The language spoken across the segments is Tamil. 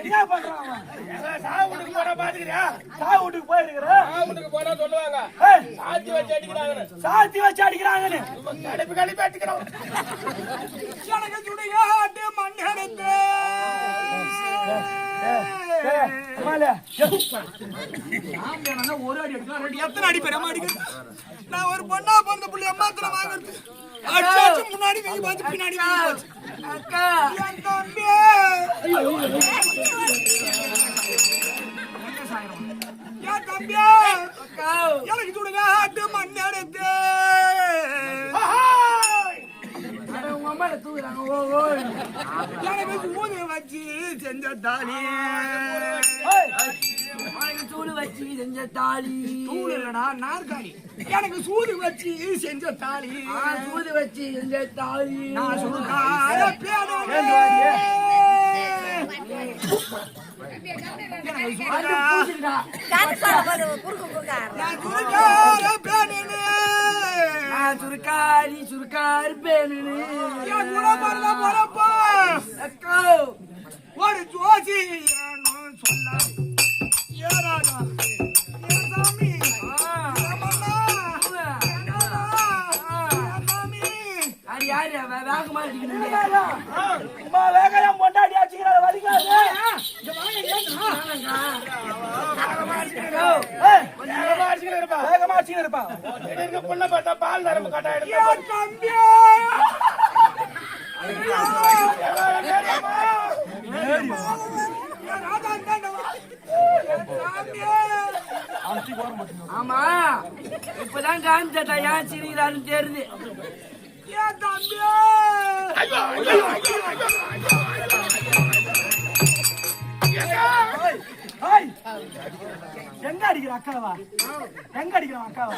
என்ன பண்றான்? சாவுட்டுக்கு போனா பாத்துக்கிறியா? சாவுட்டுக்கு போனா சொல்லுவாங்க. ஏய், சாத்தி வச்சு அடிக்கிறாங்க சாத்தி வச்சு அடிக்கிறாங்கன்னு. கடுப்பு கடுப்பு அடிக்கிறோம் எனக்கு சுடுகாட்டு ஒரு அடி எத்தனை அடி பெரிய அடிக்கிறது நான் ஒரு பொண்ணா பிறந்த புள்ளி அம்மாத்திரம் வாங்குறது. அடிச்சு அடிச்சு முன்னாடி வீங்கி போச்சு பின்னாடி என் தம்பி. என் எனக்கு எனக்கு சூது வச்சு செஞ்ச தாலி சூடு வச்சு செஞ்ச தாலி தூள் இல்லடா நாற்காலி. எனக்கு சூது வச்சு செஞ்ச தாலி சூது வச்சு செஞ்ச தாலி நான் நான். நான் சுருக்காரி சுருக்காரு பேனு. ஒரு ஜோசி சொல்ல ஏன் சாமி யாரு அவ வேகமா அடிக்கணும் அம்மா வேகம் பார்த்தா பால் நரம்பு கட்டா ஆமா இப்பதான் காமிச்சட்டா ஏன் சிரிக்கிறாருன்னு தெரிஞ்சு ஏன் தம்பி எங்க அடிக்கிற அக்காவா எங்க அடிக்கிற அக்காவா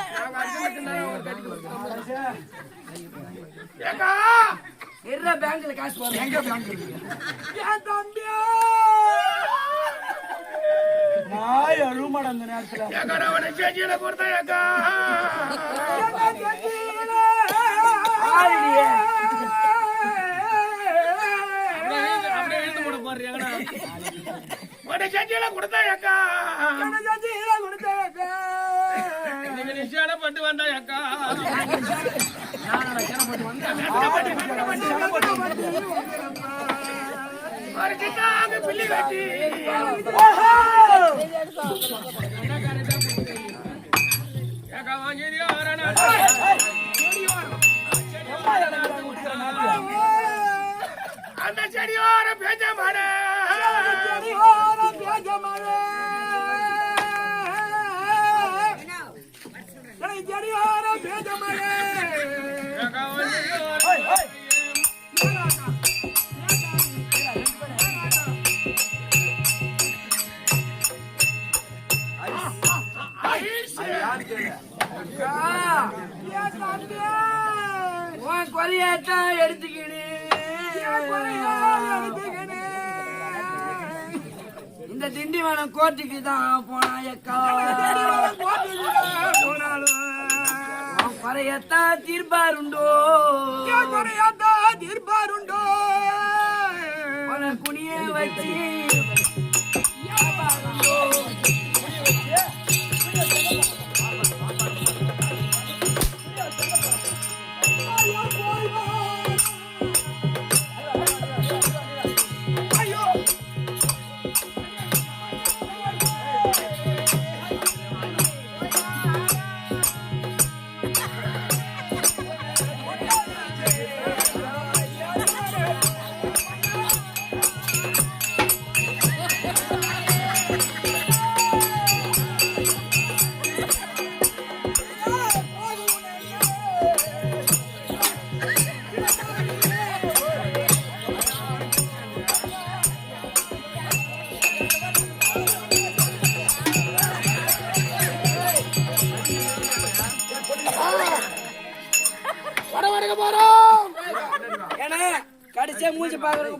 எர்ற பேங்க்ல காசு போடுறேன் எங்க பேங்க் என் தம்பி நாய் அழுமாட அந்த நேரத்துல அவனை செஞ்சில கொடுத்தா ஏக்கா! இழுத்து போட போறியாங்கண்ணா உன்னை செஞ்சில கொடுத்தா ஏக்கா நீங்க நிஷான பட்டு வந்தா ஏக்கா ஒரு கிட்டாங்க பிள்ளை ஏக்கா உன் குறையாத்தான் எடுத்துக்கிடு இந்த திண்டிவனம் கோர்ட்டுக்கு தான் போனா எக்கா உன் குறையத்தான் தீர்ப்பாருண்டோ? தீர்ப்பாருண்டோ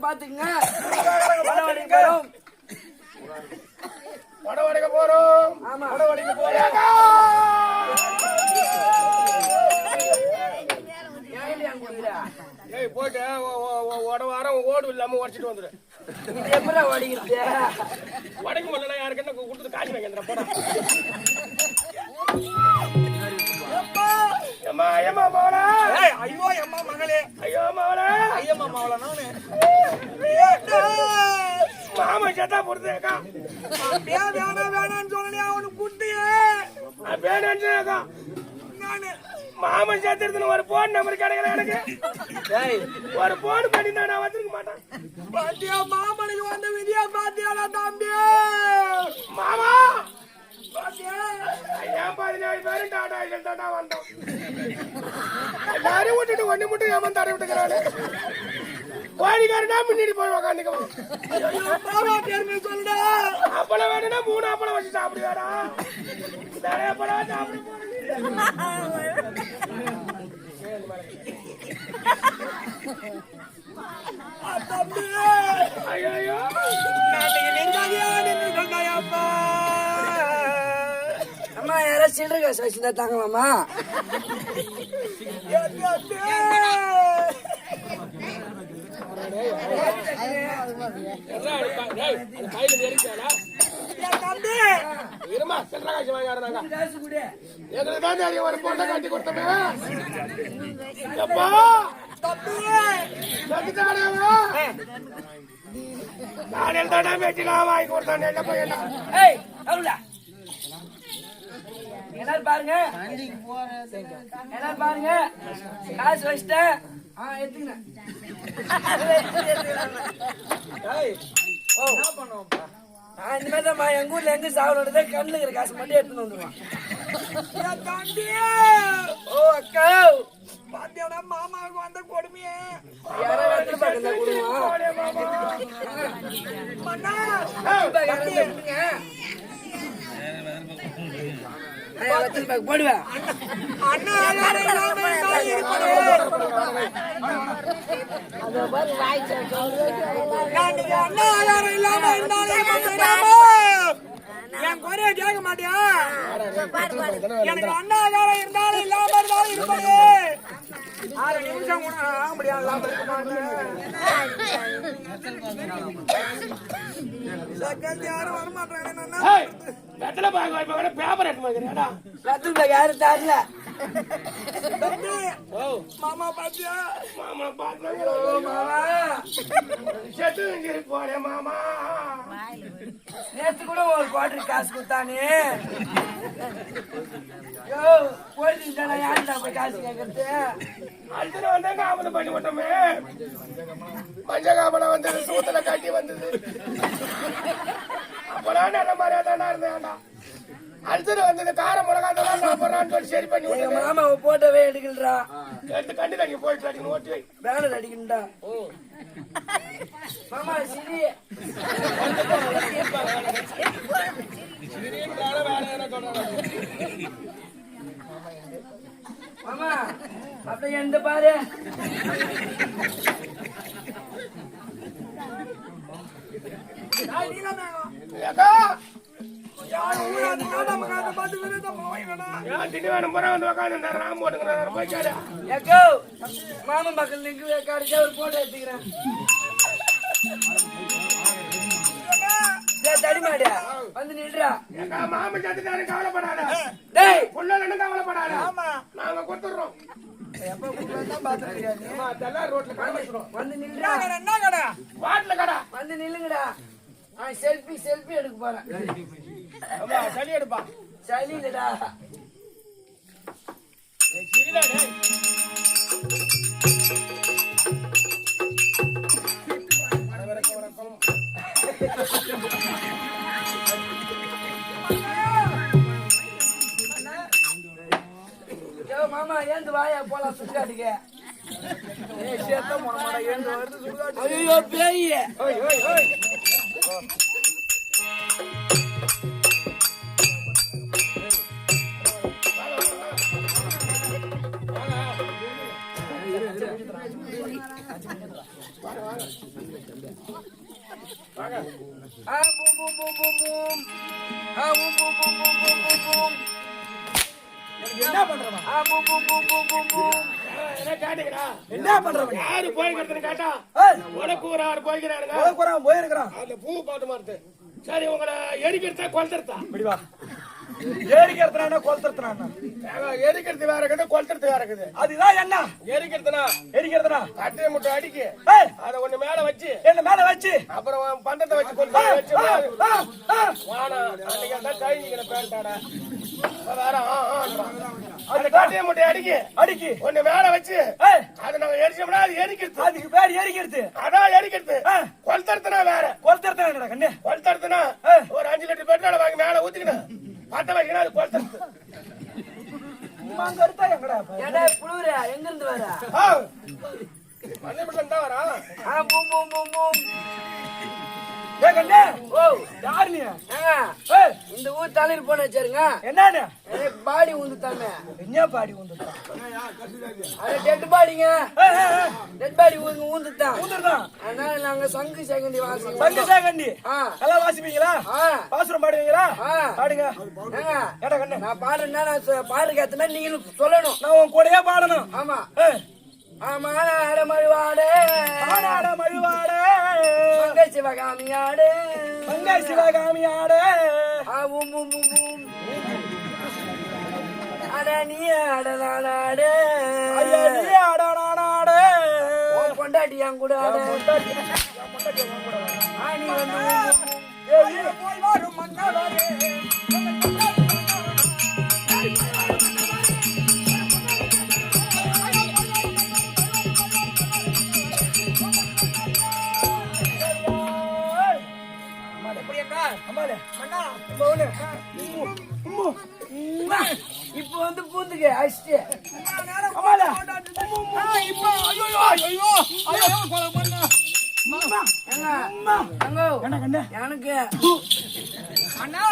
பாத்துக்கங்க போறோம். ஆமா. போறோம். ஏய் ஒ- ஒரு வாரம் ஓடு இல்லாம உடச்சிட்டு வந்துரு. இது எப்படா ஓடிக்கிறது வடக்கு முதல்ல யாருக்கு என்ன கொடுத்து காசு வைக்கிற போடா. ஐயோ அம்மா மகளே. ஐயோ மகளா ஐயம்மா நானு. மாமா செத்தா போடுறதுக்கா அப்படியே வேணாம் வேணாம்னு சொன்னே அவனுக்கு குட்டியே வேணும்னுக்கா நானு மாமா சேர்த்துருதுன்னு ஒரு போன் நம்பர் கிடைக்கல எனக்கு ஒரு போன் பண்ணி நான் வச்சிருக்க மாட்டேன் பாத்தியா மாமனுக்கு வந்த விதியா பாத்தியாடா தம்பி மாமா பாத்தியா ஐயா பதினேழு பேரு டாடா இதில் தாண்டா வந்தோம் எல்லாரையும் விட்டுட்டு ஒண்ணு மட்டும் ஏமாந்து தடை கோழிக்காரனா முன்னாடி போய் பேருமே சொல்லுடா அப்பளம் வேணும்னா மூணு அப்பளம் வச்சு சாப்பிடுவாரா நிறைய பழம் சாப்பிட போறேன் தம்பி ஐயோ நாட்டுக்கு நிம்மதியா நின்றுட்டாயப்பா அம்மா யாராவது சில்லறை காசு வச்சிருந்தா தாங்கலாமா எல்லாம் அடிப்பா. டேய், அந்த கையில நெருக்கியாடா? தம்பி இருமா சில்லறை காசு வாங்காருனாங்க எங்களுக்கு தான் ஒரு பொண்ணை கட்டி கொடுத்தோமே எப்பா தம்பி செத்துட்டானேவா? வாங்கி கொடுத்தானே என்ன பையனா எல்லாரும் பாருங்க எல்லாரும் பாருங்க காசு வச்சுட்டேன் ஆ எடுத்துக்கிறேன். ஏய், ஓ. நான் இந்த மாதிரி தான் எங்க ஊர்ல எங்க சாவலோட கண்ணுல இருக்கிற காசு மட்டும் எடுத்துன்னு வந்துருவான். ஓ அக்கா! பாத்தியாடா மாமாவுக்கு வந்த கொடுமையே. மன்னா இருப்பதே. என் குறைய கேட்க மாட்டியா எனக்கு அண்ணா யாரும் இருந்தாலும் இல்லாம இருந்தாலும் இருப்பதே ஆறு நிமிஷம் கூட ஆக முடியாது. யாரும் வர மாட்டாங்க ஏய், வெத்தலை பாக்கு வாங்கி போய் பேப்பர் எடுத்து வைக்கிறியாடா வெத்தலை பாக்கு யாரும் தரல. ஓ. மாமா பாத்தியா? மாமா பாத்து மாமா. செத்து போடே மாமா. நேத்து கூட ஒரு குவாட்டர் காசு கொடுத்தானே. யோ போயிட்டு யாருடா போய் காசு கேட்கறது அழுத்துல வந்தா காமலை பண்ணி விட்டோமே மஞ்ச காமலை வந்தது. சூத்துல கட்டி வந்தது அப்பெல்லாம் நல்ல மாதிரியா தானே இருந்தேன்டா அழுத்துல வந்தது கார மிளகா தான் சாப்பிட்றான்னு சொல்லி சரி பண்ணி எங்க விட்டேன் மாமா போட்டோவே எடுக்கலடா. எடுத்து கண்டு தண்ணி போயிட்டு அடிக்கணும் ஓட்டி வை. பேனர் அடிக்கணும்டா மாமா சிரி மாமா அப்படியே எந்த பாரு நான் நீலமேகம். ஏக்கா யாரும் ஊராது நாட்டாம காத்த பார்த்து விருத போவீங்கடா. ஏன் திட்டு வேணும் போற வந்து உட்காந்து ராம் போட்டுங்கிறாரு போய் கேளு. ஏக்கோ மாமா மக்கள் நிக்கு கடைசியா ஒரு போட்டோ எடுத்துக்கிறேன். டேய் தடிமாடியா வந்து நில்றா. மாமன் சத்துட்டாரு கவலைப்படாத. டேய்! புள்ளலன்னு கவலைப்படாத. ஆமா. நாங்க கொடுத்துடுறோம். எப்ப கூப்பிட்டாலும் வந்து என்ன வந்து நில்லுங்கடா நான் செல்ஃபி செல்ஃபி எடுக்க போறேன் சளி எடுப்பா சளி இல்லடா மாமா ஏந்து வாயா போலாம் சுடுகாட்டுக்கு. ஐயோ பேய் ஓய் ஓய் ஓய். வாங்க ஆ பூம் பூம் பூம் பூம் பூம். ஆ பூம் பூம். என்ன பண்றவன்? என்ன பண்றவன்? யாரு போய்க்கிறதுன்னு கேட்டா உனக்கு ஒரு ஆறு போயிருக்கிறான். அந்த பூ பாட்டு மாறுது சரி உங்களை எரிக்கிறதா கொளுத்துறதா? இப்படி வா. ஏறிக்கிறதுனா கொளுத்துறதுனா எரிக்கிறது வேற இருக்குது கொளுத்துறது வேற இருக்குது. அதுதான் என்ன? எரிக்கிறதுனா? எரிக்கிறதுனா? கட்டையை முட்டை அடிக்கி. அதை ஒண்ணு மேல வச்சு. என்ன மேல வச்சு? அப்புறம் பந்தத்தை வச்சு கொளுத்து வச்சு. வானா அன்னைக்கு கழிஞ்சிக்கிற பேண்டாட. அந்த கட்டையை முட்டை அடிக்கி அடிக்கி ஒண்ணு மேல வச்சு ஏய் அதை நாங்க எரிச்சோம்னா அது எரிக்கிறது அதுக்கு பேர் எரிக்கிறது அதான் எரிக்கிறது ஆ. கொளுத்துறதுனா வேற கொளுத்துறதுனா என்னடா கண்ணு கொளுத்துறதுனா ஆ. ஒரு அஞ்சு லிட்டர் பெட்ரோல் வாங்கி மேல ஊத்திக்கணும் பத்த வைக்கணும் அது கொளுத்துறது அம்மா அங்க இருந்தா எங்க இருந்து வர ஆ. தான் வரா பூம் பூம் பூம் பூம் இந்த ஊர் தலைவர் போன வச்சிருங்க. என்னன்னு பாடி உந்து தமே என்ன பாடி உந்துட்டா அட டெட் பாடிங்க டெட் பாடி ஊந்து ஊந்துட்டான். ஊந்துட்டான் அதனால நாங்க சங்கு சேகண்டி வாசி சங்கு சேகண்டி? நல்லா வாசிப்பீங்களா? பாசுரம் பாடுவீங்களா? பாடுங்க. ஏடா கண்ணு. நான் பாடுறேன்னா நான் பாடுறதுக்கு ஏத்த மாதிரி நீங்க சொல்லணும். நான் உன் கூடயே பாடணும். ஆமா. ஆமா ஆட மழுவாடே ஆட மழுவாடே மங்கை சிவகாமியாடே. மங்கை சிவகாமியாடே. ஆவும் பூம் அட நீ ஆட நானாடே நீ ஆட நானாடே பொண்டாட்டி என் கூட ஆட. பொண்டாட்டி ஆ நீ வந்து போய் வரும் மன்னவரே இப்ப வந்து பூந்துக்க அடிச்சுட்டு எனக்கு. அண்ணா